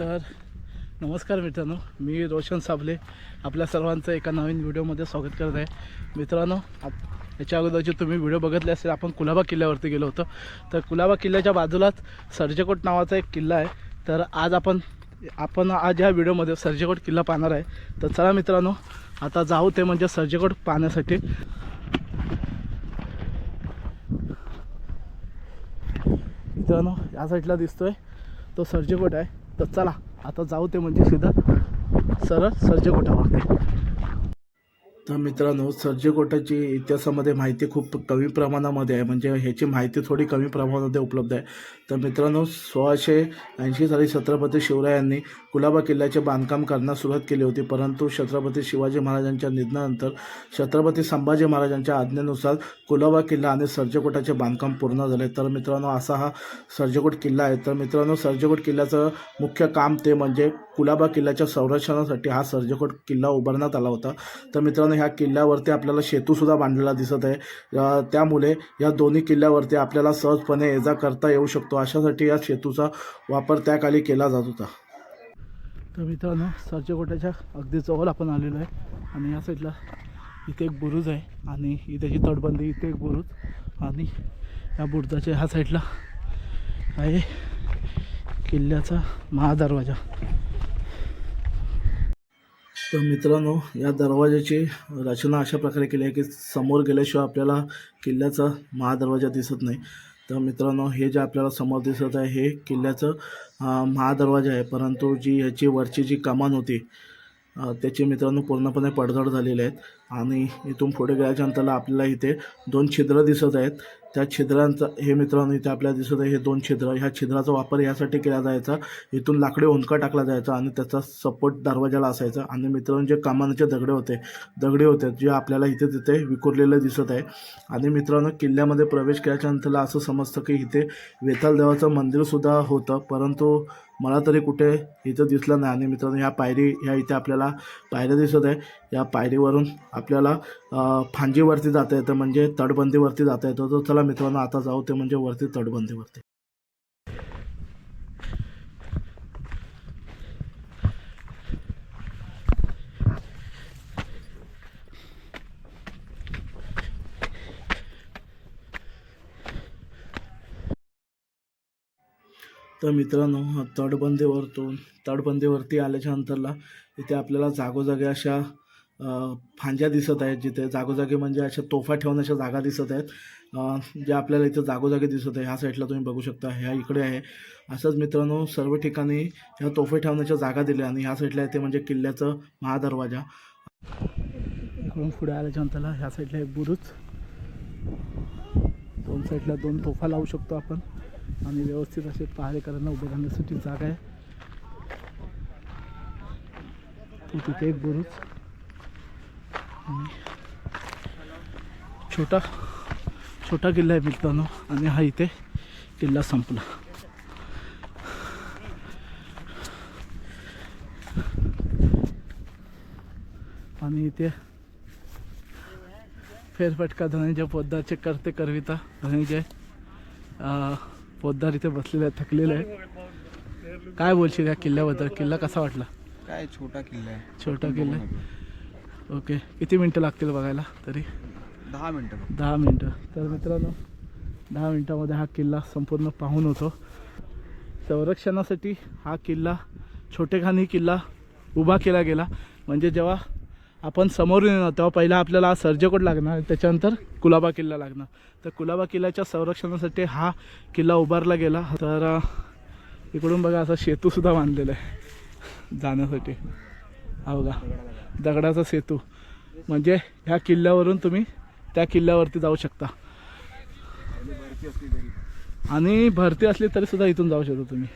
तर नमस्कार मित्रांनो मी रोशन साबले आपल्या सर्वांचं एका नवीन व्हिडिओमध्ये स्वागत करत आहे. मित्रांनो आप याच्या अगोदरचे तुम्ही व्हिडिओ बघितले असेल आपण कुलाबा किल्ल्यावरती गेलो होतो. तर कुलाबा किल्ल्याच्या बाजूलाच सर्जेकोट नावाचा एक किल्ला आहे. तर आज आपण आपण आज ह्या व्हिडिओमध्ये सर्जेकोट किल्ला पाहणार आहे. तर चला मित्रांनो आता जाऊ ते म्हणजे सर्जेकोट पाहण्यासाठी. मित्रांनो या साईडला दिसतोय. तो सर्जेकोट आहे. तर चला आता जाऊ ते म्हणजे सीधा सरळ सर्जेकोटावरती तर मित्रांनो सर्जेकोटाची इतिहासामध्ये माहिती खूप कमी प्रमाणामध्ये आहे. म्हणजे ह्याची माहिती थोडी कमी प्रमाणामध्ये उपलब्ध आहे. तर मित्रांनो सोळाशे ऐंशी साली छत्रपती शिवरायांनी कुलाबा किल्ल्याचे बांधकाम करण्यास सुरुवात केली होती. परंतु छत्रपती शिवाजी महाराजांच्या निधनानंतर छत्रपती संभाजी महाराजांच्या आज्ञेनुसार कुलाबा किल्ला आणि सर्जेकोटाचे बांधकाम पूर्ण झाले. तर मित्रांनो असा हा सर्जेकोट किल्ला आहे. तर मित्रांनो सर्जेकोट किल्ल्याचं मुख्य काम ते म्हणजे कुलाबा किल्ल्याच्या संरक्षणासाठी हा सर्जेकोट किल्ला उभारण्यात आला होता. तर मित्रांनो ह्या किल्ल्यावरती आपल्याला सेतूसुद्धा बांधलेला दिसत आहे. त्यामुळे या दोन्ही किल्ल्यावरती आपल्याला सहजपणे ये जा करता येऊ शकतो. अशासाठी या सेतूचा वापर त्याखाली केला जात होता. तर मित्रांनो सर्जेकोटाच्या अगदी जवळ आपण आलेलो आहे आणि या साईडला इथे एक बुरुज आहे आणि इथेची तटबंदी इथे एक बुरुज आणि या बुरुजाच्या ह्या साईडला आहे किल्ल्याचा महादरवाजा. तर मित्रांनो या दरवाजाची रचना अशा प्रकारे केली आहे की समोर गेल्याशिवाय आपल्याला किल्ल्याचा महादरवाजा दिसत नाही. तर मित्रांनो हे जे आपल्याला समोर दिसत आहे हे किल्ल्याचं महादरवाजा आहे. परंतु जी ह्याची वरची जी कमान होती त्याचे त्याची मित्रांनो पूर्णपणे पडझड झालेले आहेत. आणि इथून पुढे गेल्याच्या नंतरला आपल्याला इथे दोन छिद्र दिसत आहेत. त्या छिद्रांचा हे मित्रांनो इथे आपल्याला दिसत आहे हे दोन छिद्र. ह्या छिद्राचा वापर यासाठी केला जायचा. इथून लाकडी हुंदका टाकला जायचा आणि त्याचा सपोर्ट दरवाजाला असायचा. आणि मित्रांनो जे कमानीचे दगडे होते दगडे होते जे आपल्याला इथे तिथे विखुरलेले दिसत आहे. आणि मित्रांनो किल्ल्यामध्ये प्रवेश केल्याच्या नंतरला असं समजतं की इथे वेताल देवाचं मंदिरसुद्धा होतं. परंतु मला तरी कुठे इथं दिसलं नाही. आणि मित्रांनो ह्या पायरी ह्या इथे आपल्याला पायऱ्या दिसत आहे. या पायरीवरून आपल्याला फांजीवरती जाता येतं म्हणजे तटबंदीवरती जाता येतं. तर चला मित्रांनो आता जाऊ ते म्हणजे वरती तटबंदीवरती. तर मित्रांनो तटबंदीवरतून तटबंदीवरती आल्याच्या नंतरला इथे आपल्याला जागोजागी अशा अ, फांद्या दिसत आहेत जिथे. जागोजागी म्हणजे अशा तोफा ठेवण्याच्या जागा दिसत आहेत. जे आपल्याला इथं जागोजागी दिसत आहे. ह्या साईडला तुम्ही बघू शकता. ह्या इकडे आहे. असंच मित्रांनो सर्व ठिकाणी ह्या तोफे ठेवण्याच्या जागा दिल्या आणि ह्या साईडला आहे ते म्हणजे किल्ल्याचं महादरवाजा. इकडून पुढे आल्याच्या नंतरला ह्या साईडला एक बुरुज. दोन साईडला दोन तोफा लावू शकतो आपण. आणि व्यवस्थित असे पहारेकरांना उभे राहण्यासाठी जागा आहे. तिथे एक बुरुज. छोटा छोटा किल्ला आहे मित्रांनो आणि हा इथे किल्ला संपला. आणि इथे फेरफटका धनंजय पोद्दारचे करते करविता धनंजय अं, पोद्दार इथे बसलेले आहे थकलेले आहे काय बोलशील या किल्ल्याबद्दल? किल्ला कसा वाटला? काय छोटा किल्ला आहे. छोटा किल्ला आहे. ओके. किती मिनटं लागतील बघायला? तरी? दहा मिनिटं दहा मिनटं. तर मित्रांनो दहा मिनटामध्ये हा किल्ला संपूर्ण पाहून होतो. संरक्षणासाठी हा किल्ला छोटेखानी किल्ला उभा केला गेला. म्हणजे जेव्हा आपण समोरून येणार तेव्हा पहिला आपल्याला हा सर्जेकोट लागणार त्याच्यानंतर कुलाबा किल्ला लागणार. तर कुलाबा किल्ल्याच्या संरक्षणासाठी हा किल्ला उभारला गेला. तर इकडून बघा असा सेतूसुद्धा बांधलेला आहे जाण्यासाठी. हा बघा. दगडाचा सेतू. म्हणजे ह्या किल्ल्यावरून तुम्ही त्या किल्ल्यावरती जाऊ शकता. आणि भरती असली तरी सुद्धा इथून जाऊ शकता तुम्ही.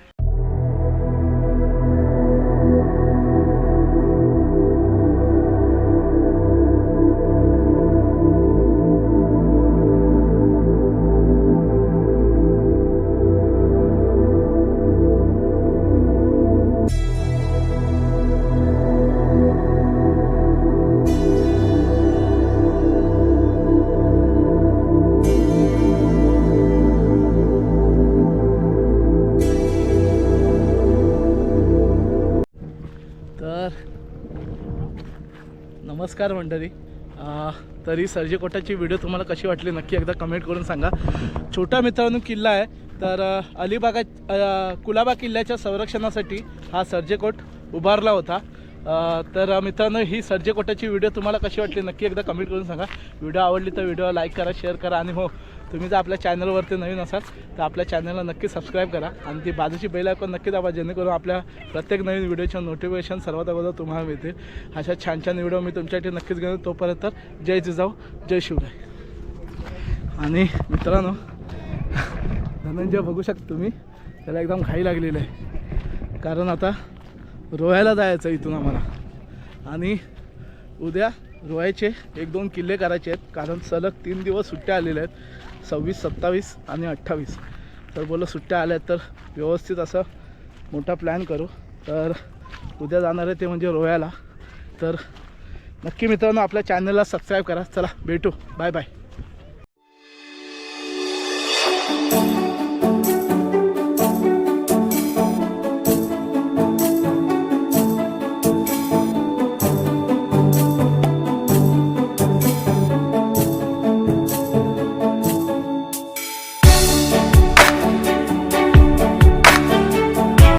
नमस्कार मंडळी. तरी सर्जेकोटाची व्हिडिओ तुम्हाला कशी वाटली नक्की एकदा कमेंट करून सांगा. छोटा मित्रांनो किल्ला आहे. तर अलिबागा कुलाबा किल्ल्याच्या संरक्षणासाठी हा सर्जेकोट उभारला होता. तर मित्रांनो ही सर्जेकोटाची व्हिडिओ तुम्हाला कशी वाटली नक्की एकदा कमेंट करून सांगा. व्हिडिओ आवडली तर व्हिडिओ लाईक करा शेअर करा आणि हो तुम्ही जर आपल्या चॅनलवरती नवीन असाल तर आपल्या चॅनलला नक्की सबस्क्राईब करा. आणि ती बाजूची बेल आयकॉन नक्की दाबा जेणेकरून आपल्या प्रत्येक नवीन व्हिडिओच्या नोटिफिकेशन सर्वात अगोदर तुम्हाला मिळतील. अशा छान छान व्हिडिओ मी तुमच्यासाठी नक्कीच घेऊन तोपर्यंत जय जिजाऊ जय शिवराय. आणि मित्रांनो धनंजय बघू शकता तुम्ही. त्याला एकदम घाई लागलेलं आहे. कारण आता रोहायला जायचं इथून आम्हाला. आणि उद्या रोहायचे एक दोन किल्ले करायचे आहेत कारण सलग तीन दिवस सुट्ट्या आलेल्या आहेत सव्वीस सत्तावीस आणि अठ्ठावीस. तर बोललं सुट्ट्या आल्या आहेत तर व्यवस्थित असं मोठा प्लॅन करू. तर उद्या जाणार आहे ते म्हणजे रोह्याला. तर नक्की मित्रांनो आपल्या चॅनलला सबस्क्राईब करा. चला भेटू. Bye bye